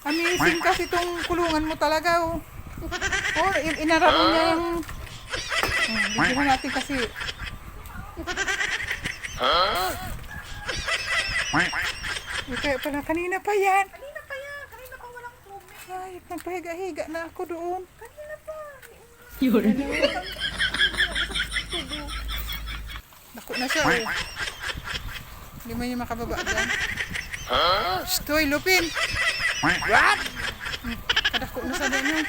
Amazing kasi itong kulungan mo talaga, oh. Oh, in inararo niya yung... Hmm, bigyan natin kasi... Kaya pala, kanina pa yan. Kanina pa yan. Kanina pa walang tubig. Ay, nagpahiga-higa na ako doon. Kanina pa. Dako na siya, oh. Hindi mo niya makababa dyan. Stoy, Lupin! What? Kadako na sa ganyan.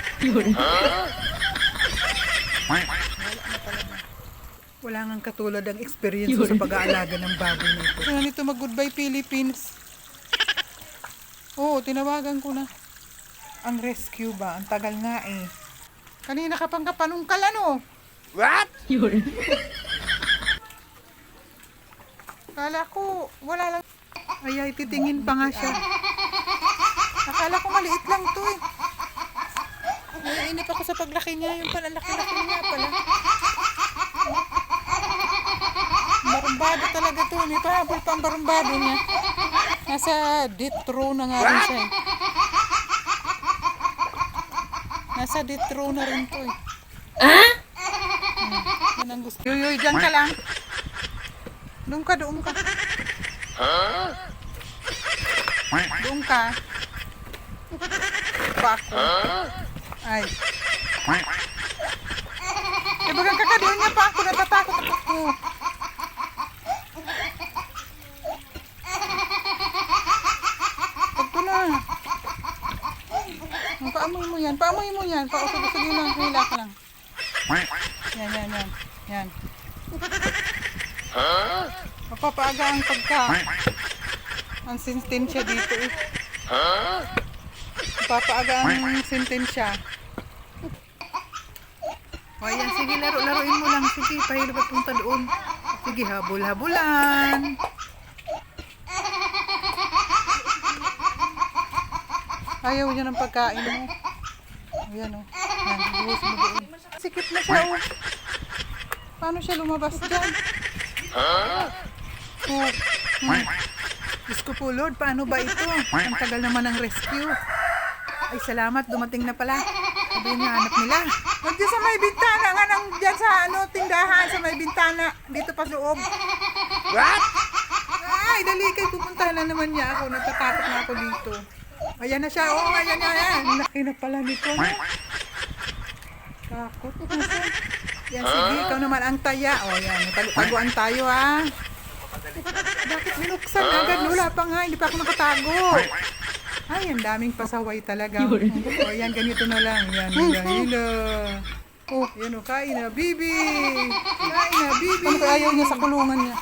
Wala nga katulad ang experience sa pag-aalaga ng baboy na ito. Ano nito mag-goodbye Philippines? Oo, tinawagan ko na. Ang rescue ba? Ang tagal nga eh. Kanina ka pang kapanungkal ano? What? Kala ko, wala lang. Ay, ay, titingin pa nga siya. Akala ko maliit lang to eh. Naiinip ako sa paglaki niya. Yung pala, laki-laki niya pala. Barumbado talaga to. May pahabol pa ang barumbado niya. Nasa death row na nga rin siya eh. Nasa death row na rin to eh. Ah? Yan ang gusto. Yoyoy, dyan ka lang. Doon ka, doon ka. Doon ka. Pa ako. Ay. Eh, bagang kakadoon niya pa ako. Natatakot ako. Pagko na. Oh, Paamoy mo yan. Paamoy mo yan. Pausog sige lang. Ka lang. Yan, yan, yan. Yan. Mapapaaga ang pagka. Ang sentensya dito eh. Mapapaaga ang sentensya. O ayan, sige, laro-laruin mo lang. Sige, pahilo pa punta doon. Sige, habol-habulan. Ayaw niya ng pagkain mo. Ayan o. Doon. Sikip na siya o. Paano siya lumabas dyan? Oh. Hmm. Diyos ko po, Lord, paano ba ito? Ang tagal naman ng rescue. Ay, salamat, dumating na pala. Sabi niya, hanap nila. Huwag dyan sa may bintana nga nang dyan sa ano, tindahan, sa may bintana. Dito pa sa loob. What? Ay, dali kay pupuntahan na naman niya ako. Natatakot na ako dito. Ayan na siya. Oo, ayan na yan. Laki na pala nito. No? Takot. Nasaan? Yan, sige. Ikaw naman ang taya. O, yan. Tago-taguan tayo, ha. Bakit binuksan agad? Wala pa nga. Hindi pa ako nakatago. Ay, ang daming pasaway talaga. O, yan. Ganito na lang. Yan. Hila. Oh, yan o. Kain na, bibi. Kain na, bibi. Ano ayaw niya sa kulungan niya?